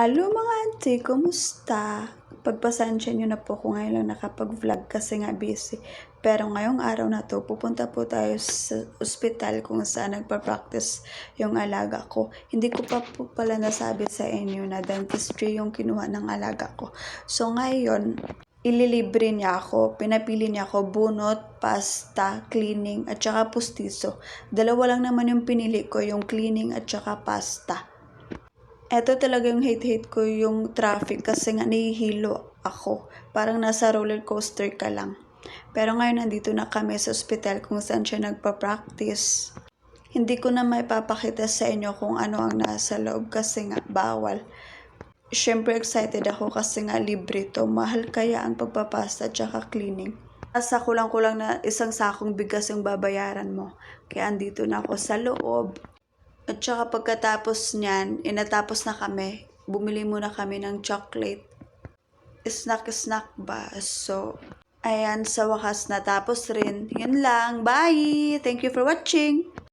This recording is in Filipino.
Hello mga auntie, kumusta? Pagpasensya nyo na po kung ngayon lang nakapag-vlog kasi nga busy. Pero ngayong araw na to, pupunta po tayo sa ospital kung saan nagpa-practice yung alaga ko. Hindi ko pa po pala nasabi sa inyo na dentistry yung kinuha ng alaga ko. So ngayon, ililibre niya ako. Pinapili niya ako bunot, pasta, cleaning, at saka pustiso. Dalawa lang naman yung pinili ko, yung cleaning at saka pasta. Eto talaga yung hate-hate ko yung traffic kasi nga nahihilo ako. Parang nasa roller coaster ka lang. Pero ngayon nandito na kami sa ospital kung saan siya nagpa-practice. Hindi ko na maipapakita sa inyo kung ano ang nasa loob kasi nga bawal. Siyempre excited ako kasi nga libre to. Mahal kaya ang pagpapasta at saka cleaning. Nasa kulang-kulang na isang sakong bigas yung babayaran mo. Kaya andito na ako sa loob. At saka pagkatapos niyan, inatapos na kami, bumili muna kami ng chocolate. Snack-snack ba? So, ayan, sa wakas natapos rin. Yun lang. Bye! Thank you for watching!